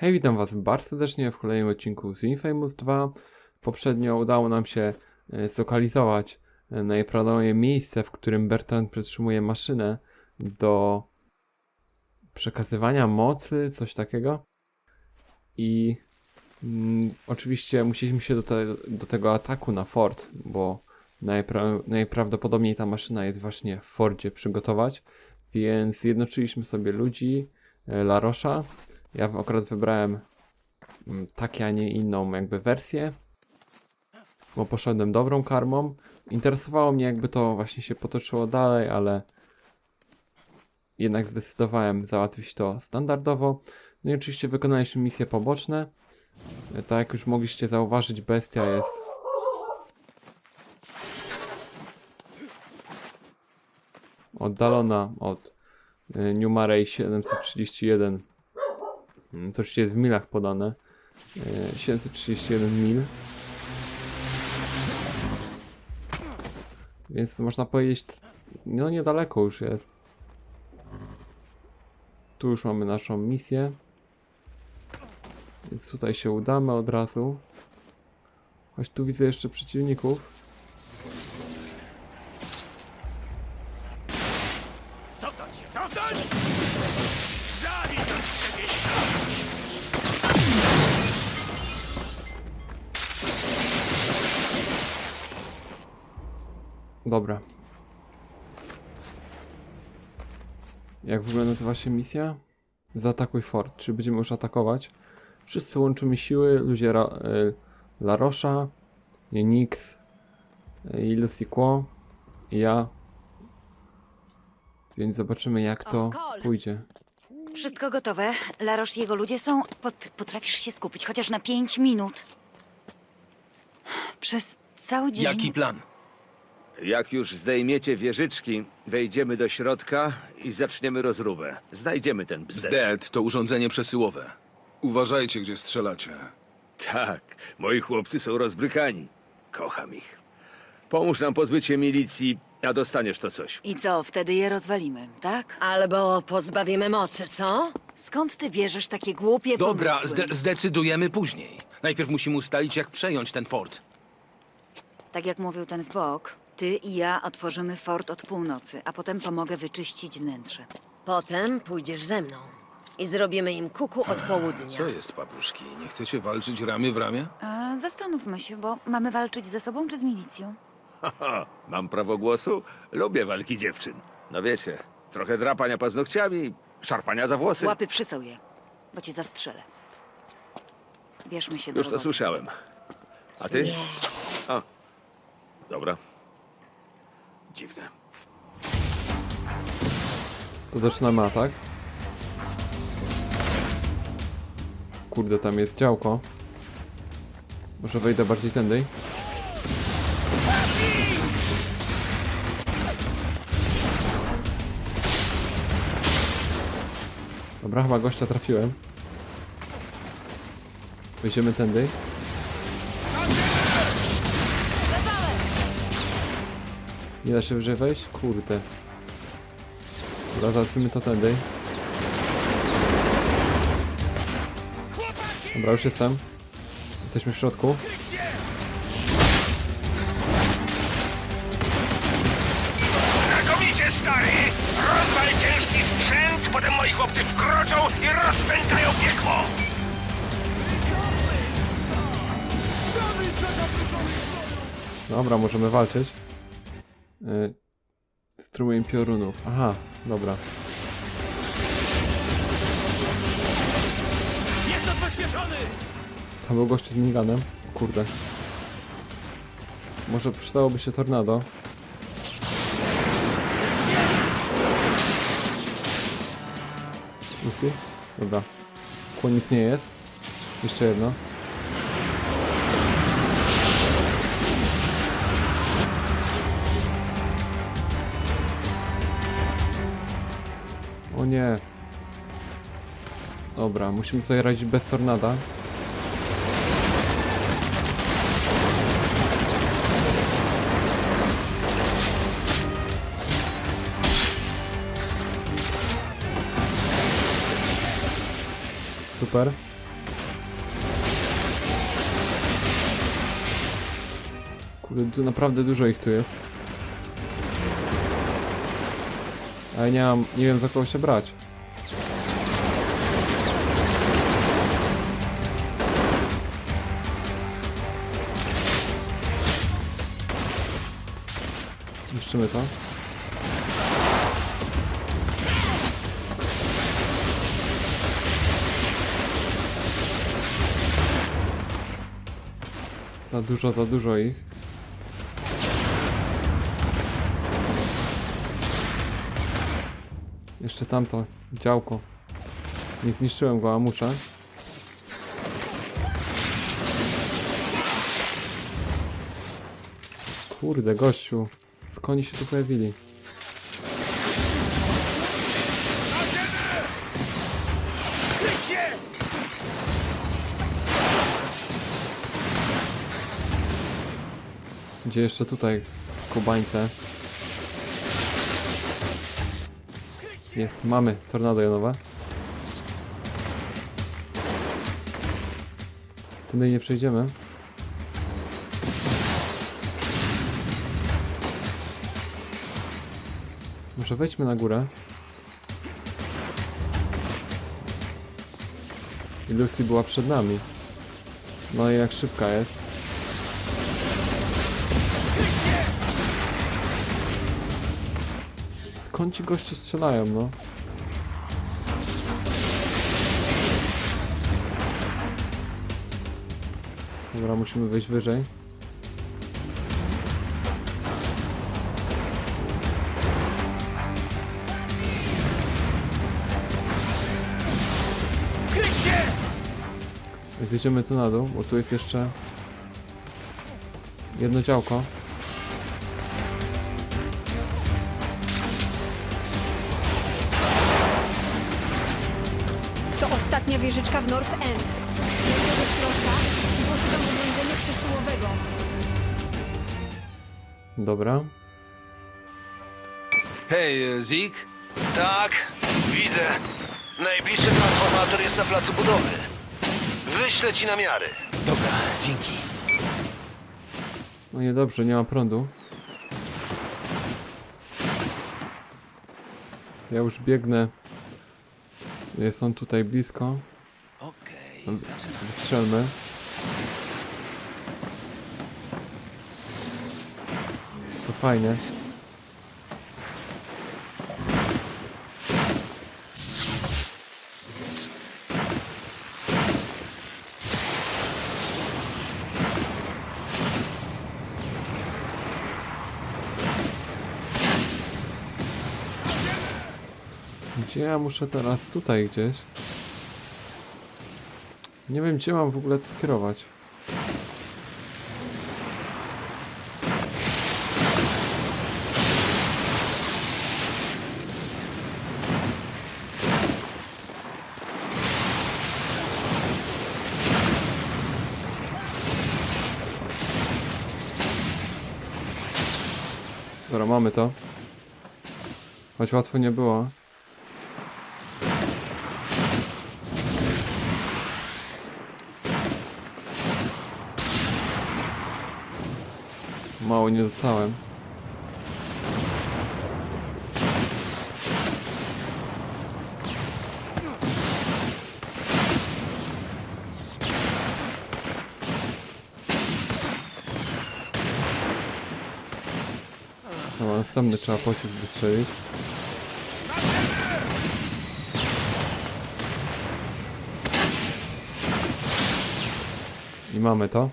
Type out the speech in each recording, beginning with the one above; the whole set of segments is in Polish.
Hej, witam was bardzo serdecznie w kolejnym odcinku z Infamous 2. Poprzednio udało nam się e, zlokalizować e, najprawdopodobniej miejsce, w którym Bertrand przetrzymuje maszynę do przekazywania mocy, coś takiego. I mm, oczywiście musieliśmy się do, te, do tego ataku na fort, bo najpra najprawdopodobniej ta maszyna jest właśnie w forcie przygotować. Więc zjednoczyliśmy sobie ludzi, e, Larosza. Ja akurat wybrałem mm, takie, a nie inną jakby wersję, bo poszedłem dobrą karmą. Interesowało mnie jakby to właśnie się potoczyło dalej, ale jednak zdecydowałem załatwić to standardowo. No i oczywiście wykonaliśmy misje poboczne. Tak jak już mogliście zauważyć, bestia jest oddalona od y, New Marey 731 Mm, To oczywiście jest w milach podane. E, 731 mil. Więc to można powiedzieć, no niedaleko już jest. Tu już mamy naszą misję. Więc tutaj się udamy od razu. Choć tu widzę jeszcze przeciwników. Dobra. Jak w ogóle nazywa się misja? Zaatakuj fort. Czy będziemy już atakować? Wszyscy łączymy siły. Ludzie Ra y, Larosza, Nix y, i Lucy Quo i ja. Więc zobaczymy jak to pójdzie. Wszystko gotowe. Larosz i jego ludzie są. Pot potrafisz się skupić chociaż na pięć minut. Przez cały dzień. Jaki plan? Jak już zdejmiecie wieżyczki, wejdziemy do środka i zaczniemy rozróbę. Znajdziemy ten bzdecz. Zdet to urządzenie przesyłowe. Uważajcie, gdzie strzelacie. Tak, moi chłopcy są rozbrykani. Kocham ich. Pomóż nam pozbyć się milicji, a dostaniesz to coś. I co, wtedy je rozwalimy, tak? Albo pozbawimy mocy, co? Skąd ty bierzesz takie głupie Dobra, pomysły? zde zdecydujemy później. Najpierw musimy ustalić, jak przejąć ten fort. Tak jak mówił ten z bok, ty i ja otworzymy fort od północy, a potem pomogę wyczyścić wnętrze. Potem pójdziesz ze mną i zrobimy im kuku od południa. Co jest, papuszki? Nie chcecie walczyć ramię w ramię? A, zastanówmy się, bo mamy walczyć ze sobą czy z milicją? Haha, mam prawo głosu? Lubię walki dziewczyn. No wiecie, trochę drapania paznokciami, szarpania za włosy. Łapy przy sobie, bo cię zastrzelę. Bierzmy się do Już to roboty. słyszałem. A ty? Nie. A, dobra. Dziwne. To zaczynamy atak. Kurde, tam jest działko. Może wejdę bardziej tędy. Dobra, chyba gościa trafiłem. Wejdziemy tędy. Nie da się wyżej wejść? Kurde. Dobra, załatwimy to tędy. Dobra, już jestem. Jesteśmy w środku. Znakomicie, stary! Rozwal ciężki sprzęt, potem moi chłopcy wkroczą i rozpętają piekło! Dobra, możemy walczyć. Yy, strumień piorunów. Aha, dobra. Tam był gościu z miniganem. Kurde. Może przydałoby się tornado. Lucy? Dobra. Kło nic nie jest. Jeszcze jedno. nie. Dobra, musimy sobie radzić bez tornada. Super. Kurde, tu naprawdę dużo ich tu jest. Nie mam, nie wiem za kogo się brać. Niszczymy to. Za dużo, za dużo ich. Jeszcze tamto działko. Nie zniszczyłem go, a muszę. Kurde, gościu. Skąd oni się tu pojawili? Gdzie jeszcze tutaj skubańce? Jest, mamy tornado jonowe. Tędy nie przejdziemy. Może wejdźmy na górę. I Lucy była przed nami. No i jak szybka jest. Skąd ci goście strzelają, no? Dobra, musimy wejść wyżej. Wjedziemy tu na dół, bo tu jest jeszcze jedno działko. Wieżyczka w North End. Wejdę do środka i poszukam urządzenia przesyłowego. Dobra. Hej, Zik? Tak, widzę. Najbliższy transformator jest na placu budowy. Wyślę ci namiary. Dobra, dzięki. No niedobrze, nie ma prądu. Ja już biegnę. Jest on tutaj blisko. Strzelmy. To fajnie. Gdzie ja muszę teraz? Tutaj gdzieś. Nie wiem, gdzie mam w ogóle skierować. Dobra, mamy to. Choć łatwo nie było. Mało nie dostałem. Dobra, następny trzeba pocisk wystrzelić. I mamy to.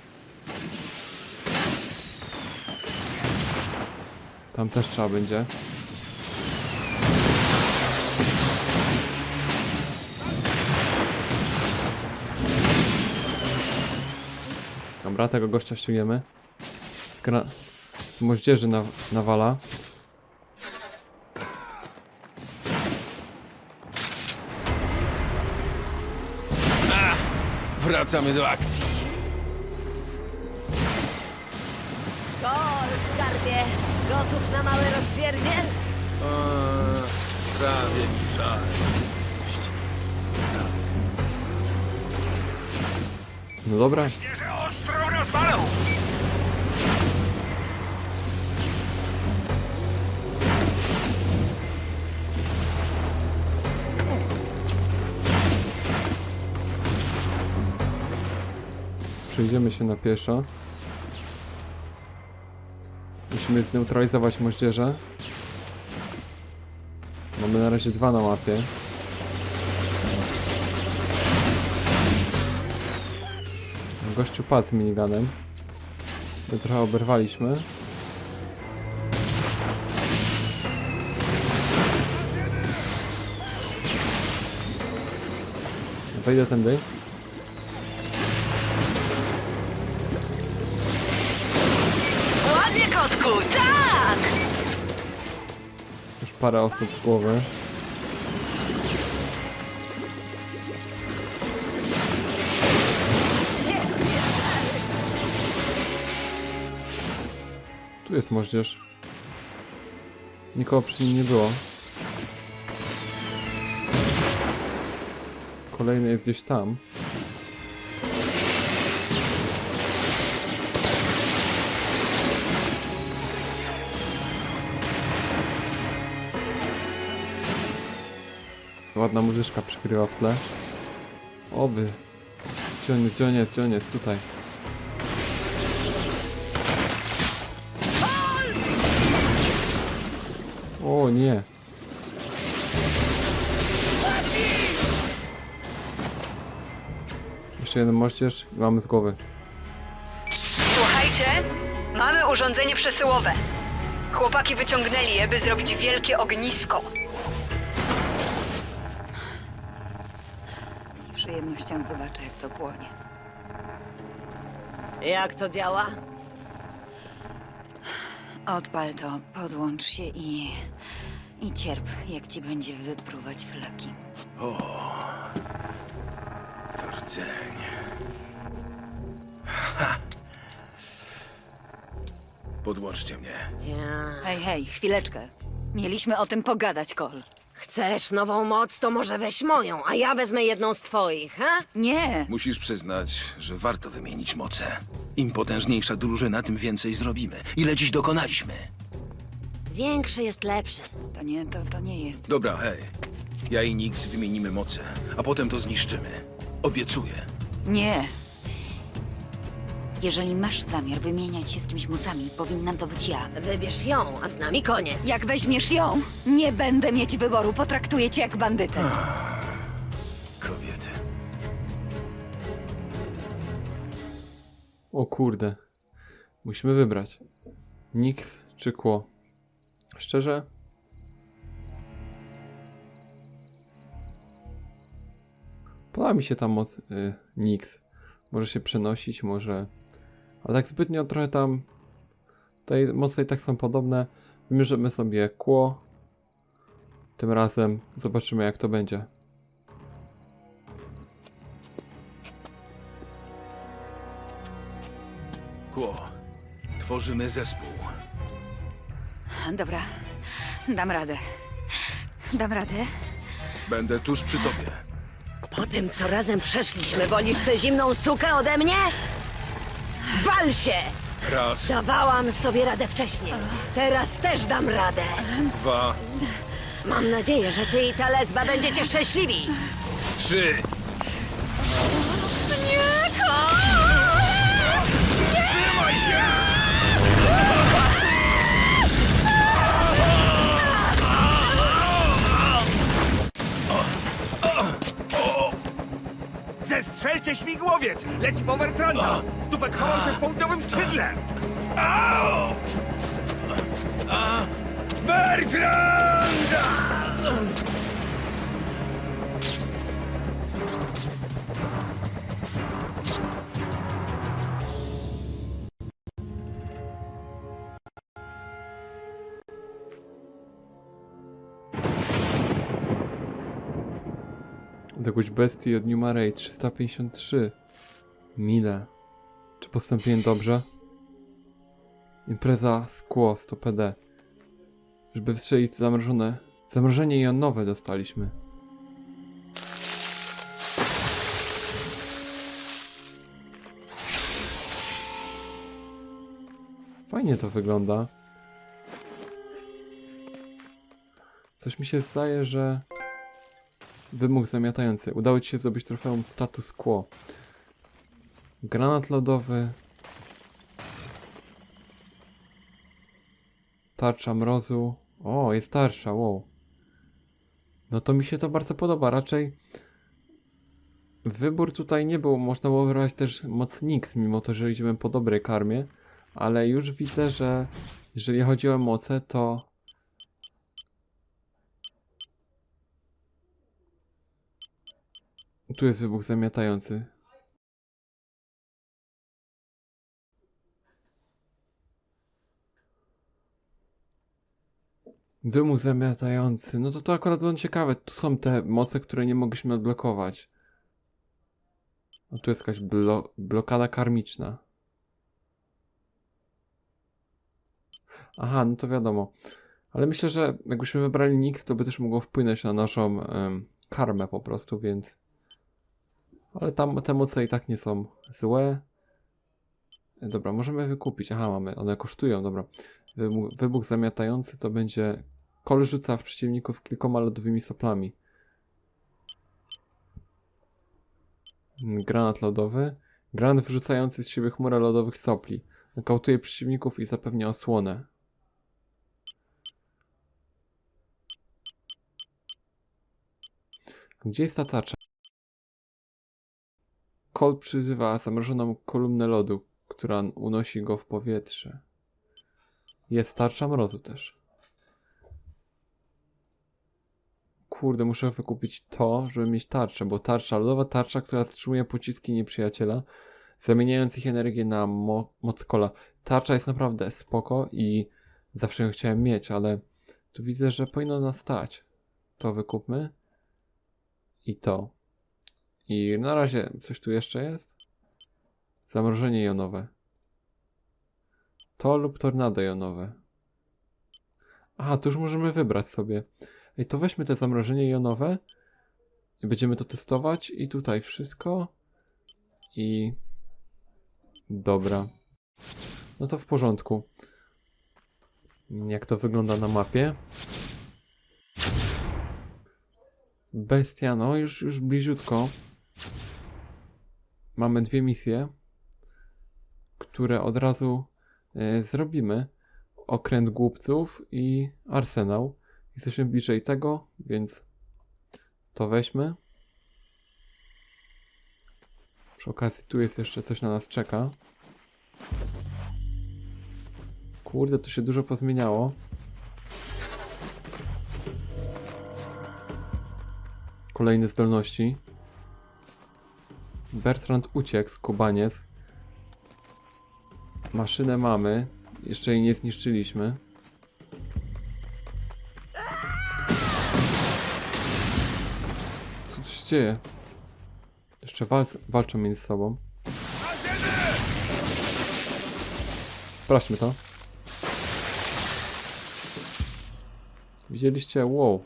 Tam też trzeba będzie. Dobra, tego gościa ściągniemy. Gra... Moździerzy na... nawala. Wracamy do akcji. panowie, gotów na mały rozpierdziel? O, prawie mi żal. No dobra, Że przejdziemy się na pieszo. Musimy zneutralizować moździerze. Mamy na razie dwa na mapie. Gościu padł z miniganem. My trochę oberwaliśmy. Wejdę tędy. Parę osób z głowy. Tu jest moździerz. Nikogo przy nim nie było. Kolejny jest gdzieś tam. Ładna muzyczka przykrywa w tle. Oby. Gdzie on jest? Tutaj. O nie. Jeszcze jeden moździerz i mamy z głowy. Słuchajcie, mamy urządzenie przesyłowe. Chłopaki wyciągnęli je, by zrobić wielkie ognisko. Przyjemnością zobaczę, jak to płonie. Jak to działa? Odpal to, podłącz się i... i cierp, jak ci będzie wypruwać flaki. To rdzeń. Podłączcie mnie. Hej, hej, chwileczkę. Mieliśmy o tym pogadać, Kol. Chcesz nową moc, to może weź moją, a ja wezmę jedną z twoich, ha? Nie! Musisz przyznać, że warto wymienić moce. Im potężniejsza drużyna, tym więcej zrobimy. Ile dziś dokonaliśmy? Większy jest lepszy. To nie, to, to nie jest... Dobra, hej. Ja i Nix wymienimy moce, a potem to zniszczymy. Obiecuję. Nie! Jeżeli masz zamiar wymieniać się z kimś mocami, powinnam to być ja. Wybierz ją, a z nami koniec. Jak weźmiesz ją, nie będę mieć wyboru, potraktuję cię jak bandytę. Kobiety. O kurde. Musimy wybrać. Nix czy Kło. Szczerze? Podoba mi się ta moc y, Nix. Może się przenosić, może... Ale tak zbytnio trochę tam... Tutaj moce i tak są podobne. Wymierzymy sobie Kło. Tym razem zobaczymy jak to będzie. Kło. Tworzymy zespół. Dobra, dam radę. Dam radę. Będę tuż przy tobie. Po tym, co razem przeszliśmy, wolisz tę zimną sukę ode mnie? Wal się! Raz, Dawałam sobie radę wcześniej. Teraz też dam radę. dwa, Mam nadzieję, że ty i ta lesba będziecie szczęśliwi. trzy. Zestrzelcie śmigłowiec! Leci po Bertranda! Dupek chował się w południowym skrzydle! Bertranda! Odległość bestii od Numarej 353 mile. Czy postąpiłem dobrze? Impreza skło 100 PD. Żeby wstrzelić zamrożone. Zamrożenie jonowe dostaliśmy. Fajnie to wygląda. Coś mi się zdaje, że Wymóg zamiatający. Udało ci się zdobyć trofeum status quo. Granat lodowy. Tarcza mrozu. O, jest tarcza, wow. No to mi się to bardzo podoba. Raczej wybór tutaj nie był. Można było wybrać też moc Nix, mimo to, że idziemy po dobrej karmie. Ale już widzę, że jeżeli chodzi o moce, to tu jest wybuch zamiatający. Wymuch zamiatający. No to to akurat będzie ciekawe. Tu są te moce, które nie mogliśmy odblokować. A tu jest jakaś blo blokada karmiczna. Aha, no to wiadomo. Ale myślę, że jakbyśmy wybrali Nix, to by też mogło wpłynąć na naszą em, karmę po prostu, więc... Ale tam te moce i tak nie są złe. E, Dobra, możemy wykupić. Aha, mamy. One kosztują, dobra. Wybuch, wybuch zamiatający to będzie... Kol rzuca w przeciwników kilkoma lodowymi soplami. Granat lodowy. Granat wyrzucający z siebie chmurę lodowych sopli. Nokautuje przeciwników i zapewnia osłonę. Gdzie jest ta tarcza? Kol przyzywa zamrożoną kolumnę lodu, która unosi go w powietrze. Jest tarcza mrozu też. Kurde, muszę wykupić to, żeby mieć tarczę, bo tarcza, lodowa tarcza, która wstrzymuje pociski nieprzyjaciela, zamieniając ich energię na mo moc kola. Tarcza jest naprawdę spoko i zawsze ją chciałem mieć, ale tu widzę, że powinno nas stać. To wykupmy. I to. I na razie coś tu jeszcze jest? Zamrożenie jonowe. To lub tornado jonowe. Aha, to już możemy wybrać sobie. Ej, to weźmy te zamrożenie jonowe i będziemy to testować i tutaj wszystko i dobra. No to w porządku. Jak to wygląda na mapie? Bestia, no już, już bliziutko. Mamy dwie misje, które od razu e, zrobimy. Okręt głupców i arsenał. Jesteśmy bliżej tego, więc to weźmy. Przy okazji tu jest jeszcze coś na nas czeka. Kurde, to się dużo pozmieniało. Kolejne zdolności. Bertrand uciekł, skubaniec. Maszynę mamy. Jeszcze jej nie zniszczyliśmy. Co tu się dzieje? Jeszcze wal walczą między sobą. Sprawdźmy to. Widzieliście? Wow.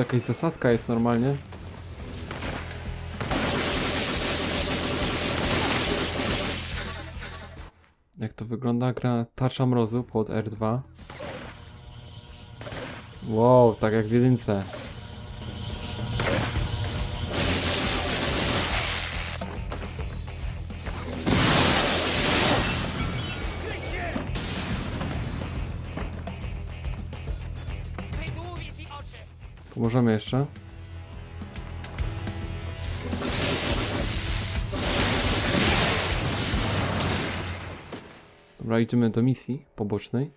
To jakaś zasadzka jest normalnie. Jak to wygląda? Gra tarcza mrozu pod R2. Wow, tak jak w jedynce. Pomożemy jeszcze. Dobra, idziemy do misji pobocznej.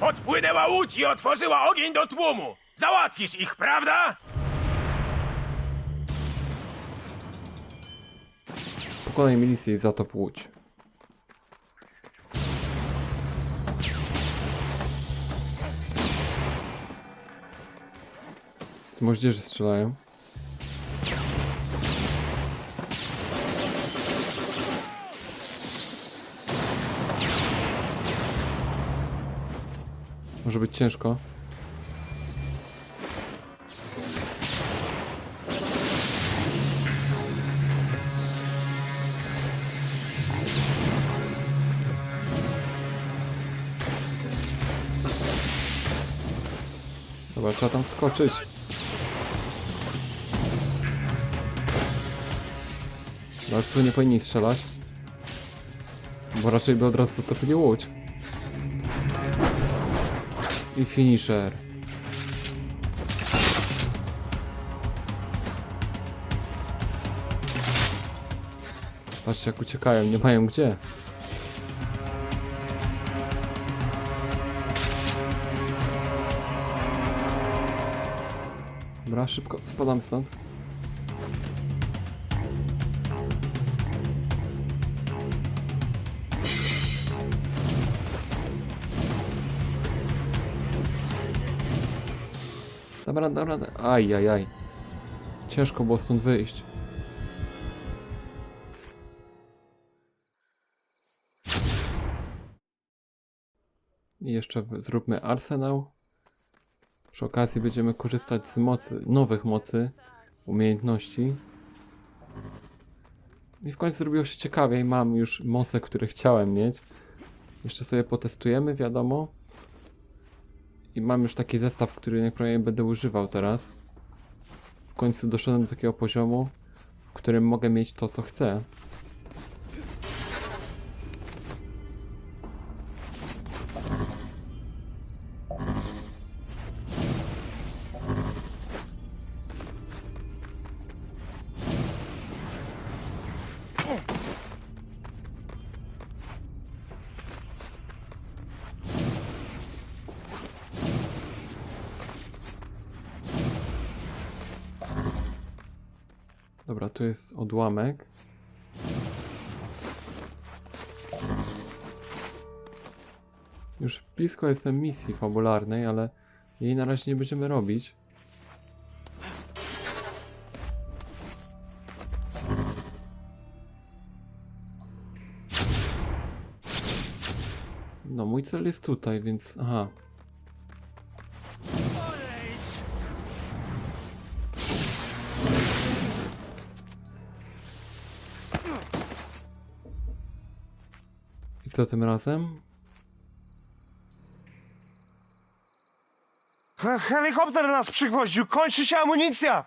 Podpłynęła łódź i otworzyła ogień do tłumu. Załatwisz ich, prawda? Pokonaj milicję i zatop łódź. moździerzy strzelają. Może być ciężko. Dobra, trzeba tam wskoczyć. No już tu nie powinni strzelać. Bo raczej by od razu zatopili łódź. I finisher. Patrzcie jak uciekają, nie mają gdzie. Dobra, szybko spadam stąd. Dobra, dobra, aj, aj, aj. Ciężko było stąd wyjść. I jeszcze zróbmy arsenał. Przy okazji będziemy korzystać z mocy, nowych mocy, umiejętności. I w końcu zrobiło się ciekawiej. Mam już moce, które chciałem mieć. Jeszcze sobie potestujemy, wiadomo. I mam już taki zestaw, który najprawdopodobniej będę używał teraz. W końcu doszedłem do takiego poziomu, w którym mogę mieć to, co chcę. Blisko jestem misji fabularnej, ale jej na razie nie będziemy robić. No, mój cel jest tutaj, więc... Aha. I co tym razem? He- Helikopter nas przygwoździł, kończy się amunicja!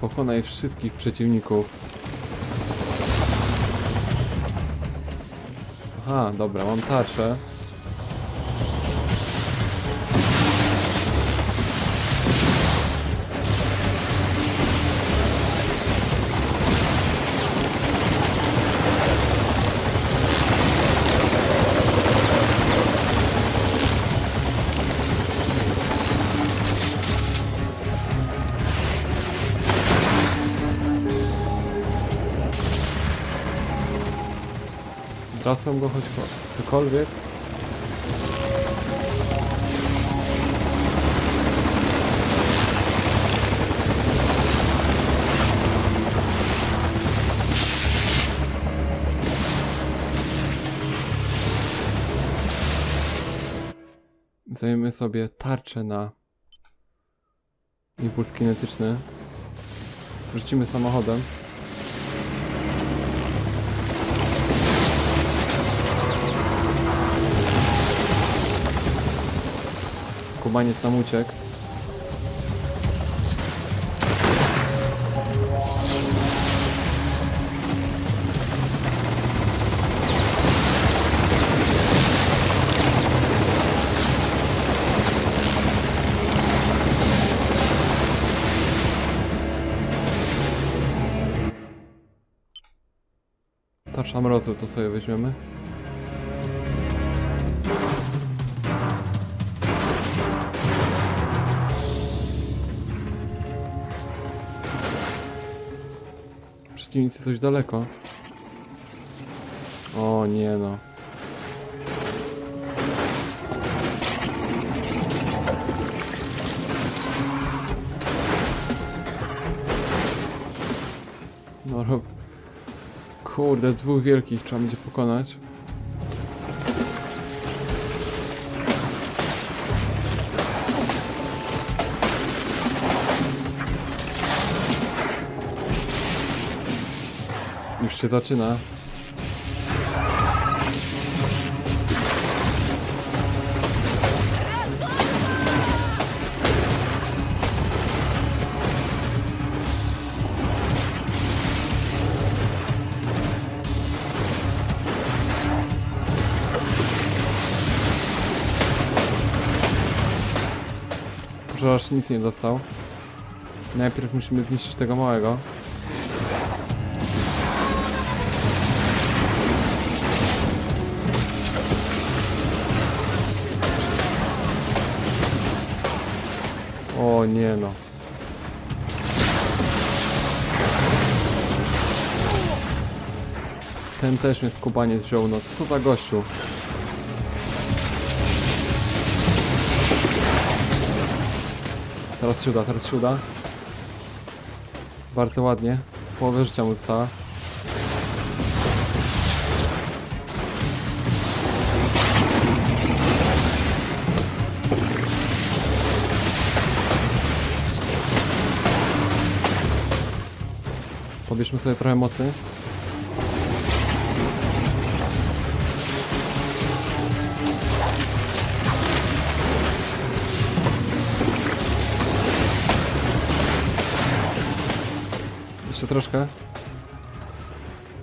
Pokonaj wszystkich przeciwników. Aha, dobra, mam tarczę. Drasłem go choć cokolwiek. Zajmiemy sobie tarczę na impuls kinetyczny. Rzucimy samochodem. Skubaniec nam uciekł. Tarcza mrozu to sobie weźmiemy. Przeciwnicy coś daleko. O nie no. No rob... Kurde, dwóch wielkich trzeba będzie pokonać. się zaczyna. Proszę, aż nic nie dostał. Najpierw musimy zniszczyć tego małego. Też mnie skubaniec wziął, no co za gościu. Teraz się teraz się. Bardzo ładnie. Połowę życia mu została. Pobierzmy sobie trochę mocy. Troszkę.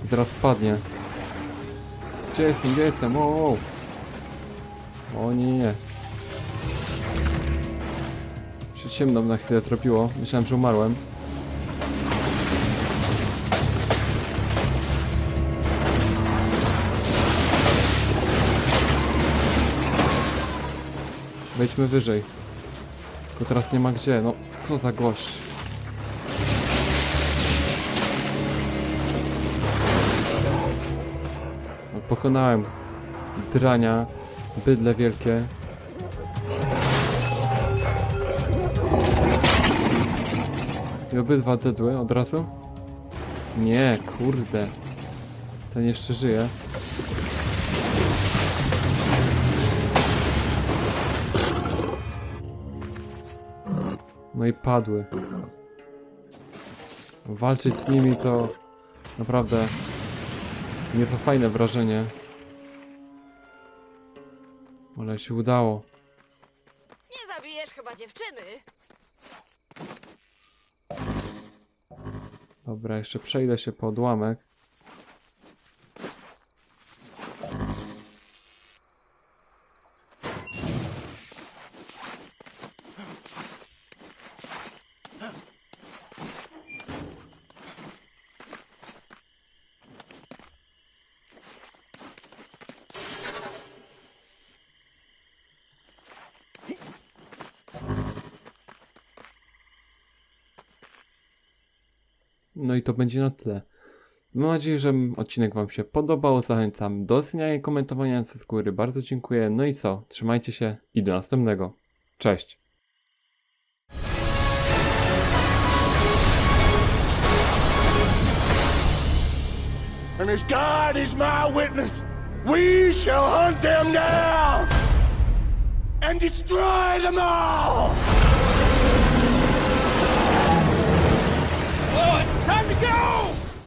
I zaraz spadnie. Gdzie jestem, gdzie jestem? O, o. o nie, nie. Na chwilę tropiło. Myślałem, że umarłem. Wejdźmy wyżej. Tylko teraz nie ma gdzie. No, co za gość. Pokonałem drania, bydle wielkie. I obydwa dedły od razu? Nie, kurde. Ten jeszcze żyje. No i padły. Walczyć z nimi to naprawdę nie to fajne wrażenie. Ale się udało. Nie zabijesz chyba dziewczyny. Dobra, jeszcze przejdę się po odłamek. No i to będzie na tyle. Mam nadzieję, że odcinek Wam się podobał. Zachęcam do oceniania i komentowania ze skóry. Bardzo dziękuję. No i co? Trzymajcie się i do następnego. Cześć. And as God is my witness, we shall hunt them down and destroy them all. Go!